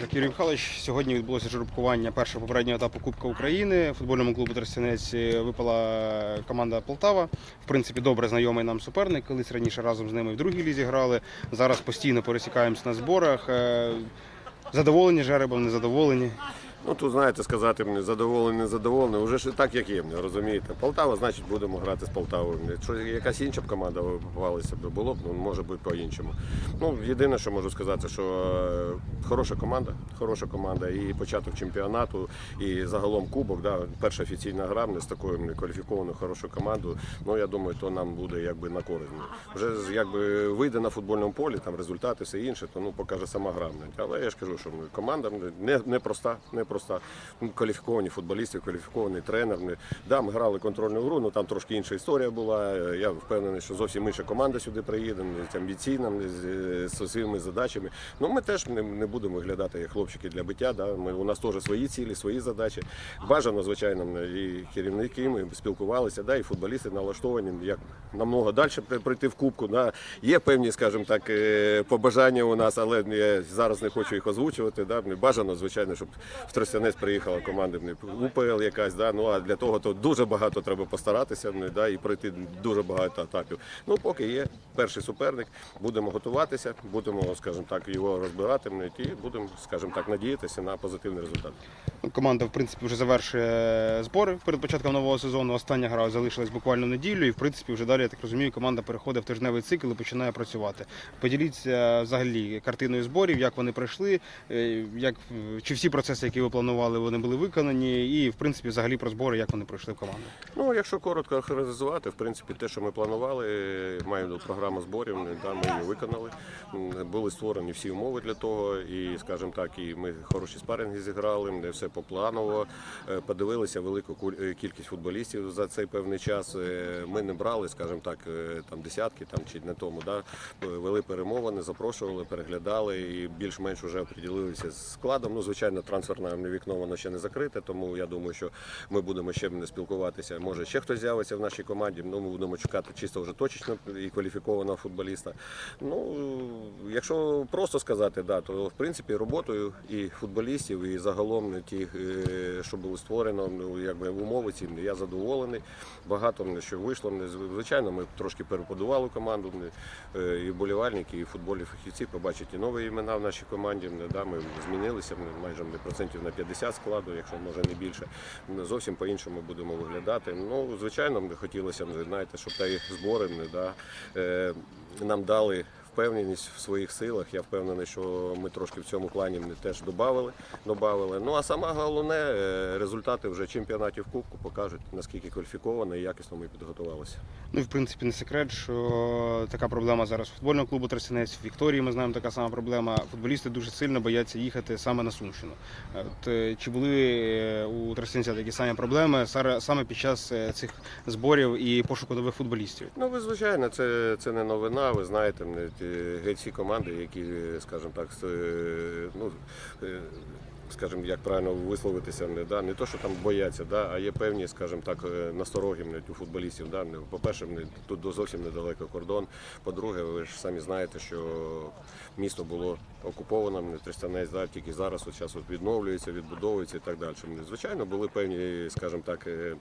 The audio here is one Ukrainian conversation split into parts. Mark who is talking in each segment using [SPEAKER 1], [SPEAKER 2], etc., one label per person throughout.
[SPEAKER 1] Так, Юрій Михайлович, сьогодні відбулося жеребкування першого попереднього етапу Кубка України. Футбольному клубу Тростянець випала команда Полтава. В принципі, добре знайомий нам суперник. Колись раніше разом з ними в другій лізі грали. Зараз постійно пересікаємось на зборах. Е, Задоволені жеребом, незадоволені.
[SPEAKER 2] Ну тут знаєте, сказати мені задоволений, незадоволений, вже ж так, як є, розумієте. Полтава, значить, будемо грати з Полтавою. Якщо якась інша б команда попалася б, було б, ну може бути по-іншому. Ну, єдине, що можу сказати, що е, хороша команда, хороша команда, і початок чемпіонату, і загалом кубок, да, перша офіційна гра з такою кваліфікованою хорошою командою. Ну я думаю, то нам буде якби на користь. Вже якби вийде на футбольному полі, там результати, все інше, то ну покаже сама гра. Але я ж кажу, що ну, команда не, не проста, не проста. Ну, Кваліфіковані футболісти, кваліфікований тренер. Да, ми грали контрольну гру, ну там трошки інша історія була. Я впевнений, що зовсім інша команда сюди приїде, з амбіційними, з, з своїми задачами. Ну ми теж не, не будемо виглядати як хлопчики для биття. Да? Ми, у нас теж свої цілі, свої задачі. Бажано, звичайно, і керівники, ми спілкувалися, да, і футболісти налаштовані, як намного далі прийти в кубку. Да. Є певні, скажімо так, е, побажання у нас, але я зараз не хочу їх озвучувати. Да. Бажано, звичайно, щоб в Тростянець приїхала команда УПЛ якась. Да. Ну а для того то дуже багато треба постаратися не, да, і пройти дуже багато етапів. Ну, поки є перший суперник, будемо готуватися, будемо, скажімо так, його розбирати і будемо, скажімо так, надіятися на позитивний результат.
[SPEAKER 1] Ну, Команда, в принципі, вже завершує збори перед початком нового сезону. Остання гра залишилась буквально неділю, і в принципі вже далі, я так розумію, команда переходить в тижневий цикл і починає працювати. Поділіться взагалі картиною зборів, як вони пройшли, е, як чи всі процеси, які ви планували, вони були виконані, і в принципі взагалі про збори, як вони пройшли в команду.
[SPEAKER 2] Ну, якщо коротко характеризувати, в принципі, те, що ми планували, маємо програму зборів, ми, да, ми її виконали. Були створені всі умови для того, і, скажімо так, і ми хороші спаринги зіграли, де все попланово. Е, Подивилися велику е, кількість футболістів за цей певний час. Е, Ми не брали, скажімо так, там десятки там чи не тому. Да? Вели перемовини, запрошували, переглядали і більш-менш вже оприділилися з складом. Ну, звичайно, трансферне вікно воно ще не закрите, тому я думаю, що ми будемо ще не спілкуватися. Може, ще хтось з'явиться в нашій команді. Ну, ми будемо чекати чисто вже точечно і кваліфікованого футболіста. Ну, якщо просто сказати, да, то в принципі роботою і футболістів, і загалом ті, е, що було створено, ну якби умови ці я задоволений. Багато що вийшло. Звичайно, ми трошки перебудували команду. е, І вболівальники, і футбольні фахівці побачать і нові імена в нашій команді. Да, ми змінилися майже процентів на 50 складу, якщо може не більше. Зовсім по-іншому будемо виглядати. Ну, звичайно, хотілося знаєте, щоб та і збори да, е, нам дали. Впевненість в своїх силах. Я впевнений, що ми трошки в цьому плані теж додали. додали. Ну а саме головне, е, результати вже чемпіонатів Кубку покажуть, наскільки кваліфіковано і якісно ми підготувалися.
[SPEAKER 1] Ну і в принципі не секрет, що така проблема зараз у футбольного клубу Тростянець. В Вікторії ми знаємо така сама проблема. Футболісти дуже сильно бояться їхати саме на Сумщину. От, е, чи були е, у Тростянця такі самі проблеми саме під час цих зборів і пошуку нових футболістів?
[SPEAKER 2] Ну, ви звичайно, це, це не новина. Ви знаєте, геть всі команди, які, скажімо так, е, ну, е, скажімо, як правильно висловитися, не, да, не то, що там бояться, да, а є певні, скажімо так, е, настороги у футболістів. Да. По-перше, тут зовсім недалеко кордон. По-друге, ви ж самі знаєте, що місто було окуповано, мене, Тростянець, да, тільки зараз от, от відновлюється, відбудовується і так далі. Звичайно, були певні, скажімо так, е,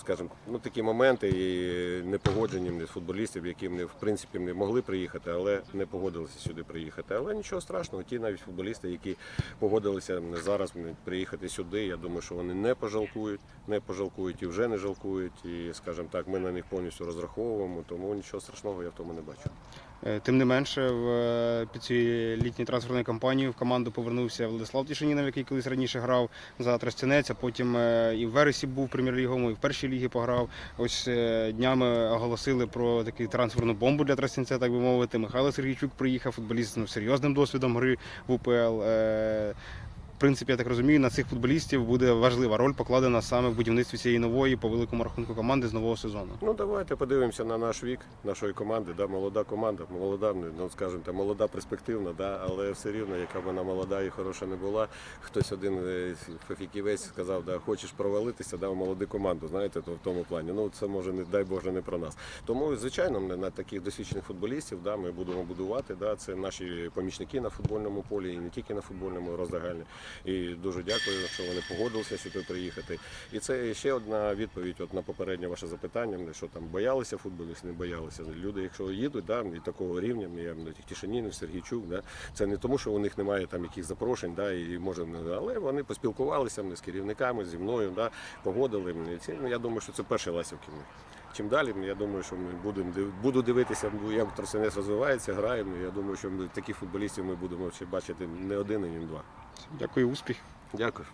[SPEAKER 2] скажімо, ну такі моменти і непогодженням футболістів, які не в принципі не могли приїхати, але не погодилися сюди приїхати. Але нічого страшного, ті навіть футболісти, які погодилися зараз приїхати сюди. Я думаю, що вони не пожалкують, не пожалкують і вже не жалкують. І, скажімо так, ми на них повністю розраховуємо, тому нічого страшного я в тому не бачу.
[SPEAKER 1] Е, Тим не менше, е, під цією літньою трансферною кампанією в команду повернувся Владислав Тішинінов, який колись раніше грав за Тростянець, а потім е, і в Вересі був прем'єр-ліговому, і в першій лігі пограв. Ось днями оголосили про таку трансферну бомбу для Тростянця, так би мовити. Михайло Сергійчук приїхав, футболіст ну, серйозним досвідом гри в УПЛ. Принципі, я так розумію, на цих футболістів буде важлива роль покладена саме в будівництві цієї нової по великому рахунку команди з нового сезону.
[SPEAKER 2] Ну давайте подивимося на наш вік нашої команди. Да, молода команда, молода, ну скажімо, так, молода перспективна, да, але все рівно, яка вона молода і хороша не була. Хтось один фахівець сказав, да, хочеш провалитися, да, в молоду команду. Знаєте, то в тому плані. Ну це може не дай Боже не про нас. Тому, звичайно, на таких досвідчених футболістів да, ми будемо будувати. Да, це наші помічники на футбольному полі і не тільки на футбольному роздагальні. І дуже дякую, що вони погодилися сюди приїхати. І це ще одна відповідь от на попереднє ваше запитання, що там боялися футболісти, не боялися. Люди, якщо їдуть, да, і такого рівня, я на Сергійчук, да, це не тому, що у них немає там яких запрошень, да, і може, але вони поспілкувалися з керівниками, зі мною, да, погодили. І це, ну, я думаю, що це перші ласівки. Чим далі, я думаю, що ми будемо буду дивитися, ну, як Тросинець розвивається, граємо. Я думаю, що ми таких футболістів ми будемо ще бачити не один і не два.
[SPEAKER 1] Дякую, успіх.
[SPEAKER 2] Дякую.